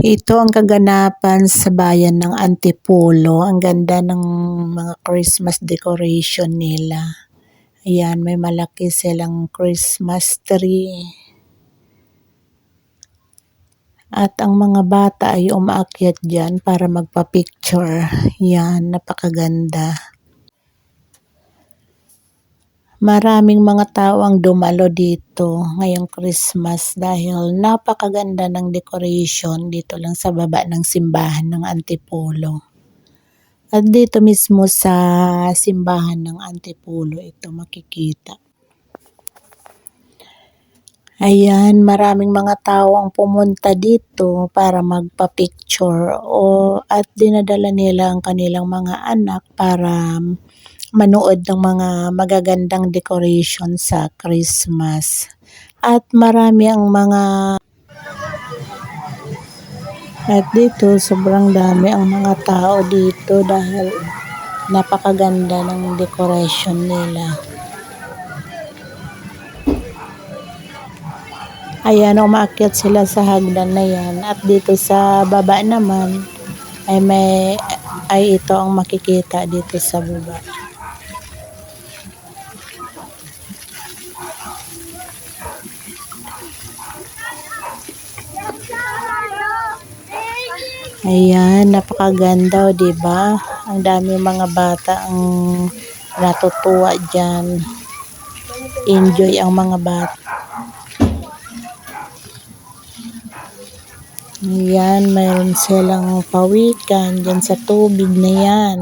Ito ang kaganapan sa bayan ng Antipolo. Ang ganda ng mga Christmas decoration nila. Ayan, may malaki silang Christmas tree. At ang mga bata ay umaakyat dyan para magpa-picture. Yan, napakaganda. Maraming mga tao ang dumalo dito ngayong Christmas dahil napakaganda ng decoration dito lang sa baba ng simbahan ng Antipolo. At dito mismo sa simbahan ng Antipolo ito makikita. Ayan, maraming mga tao ang pumunta dito para magpa-picture o at dinadala nila ang kanilang mga anak para manood ng mga magagandang decoration sa Christmas. At marami ang mga at dito sobrang dami ang mga tao dito dahil napakaganda ng decoration nila. Ayan, umaakyat sila sa hagdan na yan. At dito sa baba naman ay may ay ito ang makikita dito sa baba. Ayan, napakaganda, o, 'di ba? Ang dami mga bata ang natutuwa diyan. Enjoy ang mga bata. Ayan, mayroon silang pawikan dyan sa tubig na yan.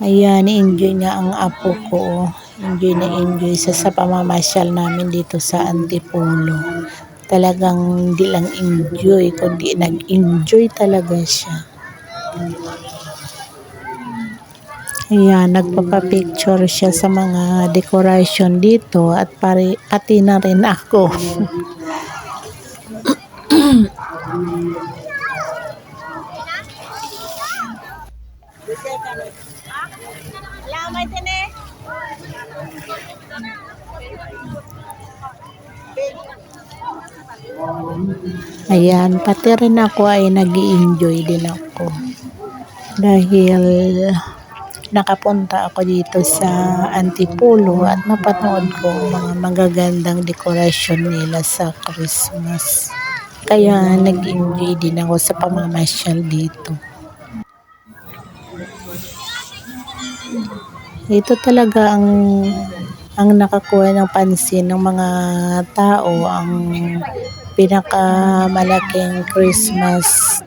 Ayan, enjoy niya ang apo ko. oh. Enjoy na enjoy sa, sa pamamasyal namin dito sa Antipolo. Talagang hindi lang enjoy, kundi nag-enjoy talaga siya. Ayan, nagpapapicture siya sa mga decoration dito at pari, pati na rin ako. Ayan, pati rin ako ay nag enjoy din ako. Dahil nakapunta ako dito sa Antipolo at napanood ko mga magagandang decoration nila sa Christmas. Kaya nag-enjoy din ako sa pamamasyal dito. Ito talaga ang ang nakakuha ng pansin ng mga tao ang pinakamalaking Christmas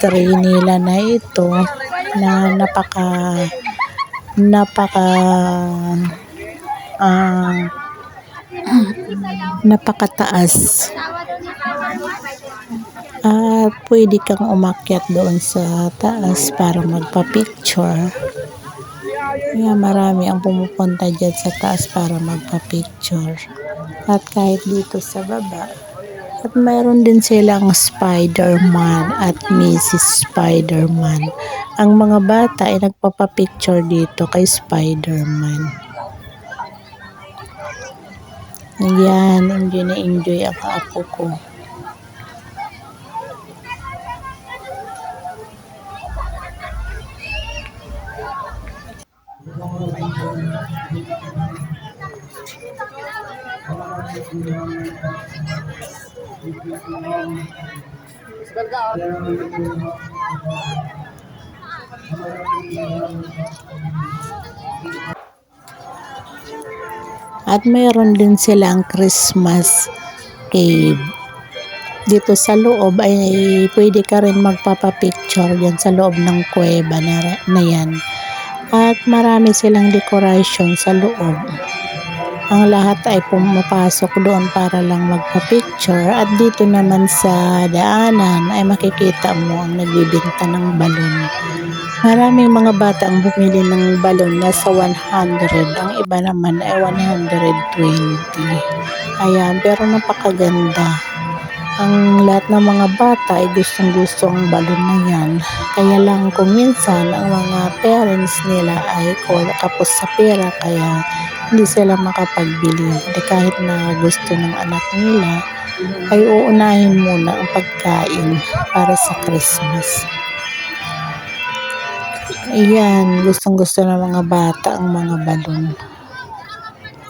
tree nila na ito na napaka napaka uh, napakataas. At pwede kang umakyat doon sa taas para magpa-picture kaya marami ang pumupunta dyan sa taas para magpa-picture at kahit dito sa baba at mayroon din silang Spider-Man at Mrs. Spider-Man. Ang mga bata ay nagpapapicture dito kay Spider-Man. Ayan, enjoy na enjoy ang apo ko. At mayroon din silang Christmas cave. Dito sa loob ay pwede ka rin magpapapicture dyan sa loob ng kuweba na, na yan. At marami silang decoration sa loob. Ang lahat ay pumapasok doon para lang magpa-picture at dito naman sa daanan ay makikita mo ang nagbibinta ng balon. Maraming mga bata ang bumili ng balon na sa 100, ang iba naman ay 120. Ayan, pero napakaganda. Ang lahat ng mga bata ay gustong gusto ang balon na yan. Kaya lang kung minsan ang mga parents nila ay kapos sa pera kaya hindi sila makapagbili. Di kahit na gusto ng anak nila ay uunahin muna ang pagkain para sa Christmas. Ayan, gustong gusto ng mga bata ang mga balon.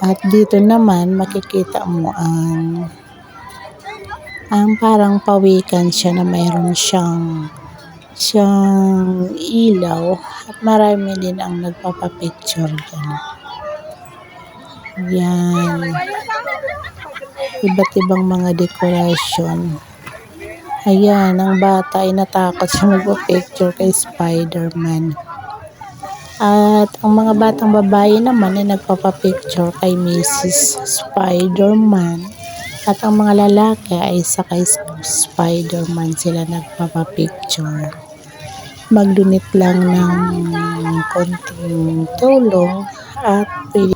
At dito naman makikita mo ang ang parang pawikan siya na mayroon siyang siyang ilaw at marami din ang nagpapapicture dyan. Yan. Iba't ibang mga decoration. Ayan, ang bata ay natakot siya magpa-picture kay Spider-Man. At ang mga batang babae naman ay nagpapapicture kay Mrs. Spider-Man. At ang mga lalaki ay sa kay Spider-Man sila nagpapapicture. Mag-donate lang ng konting tulong at pwede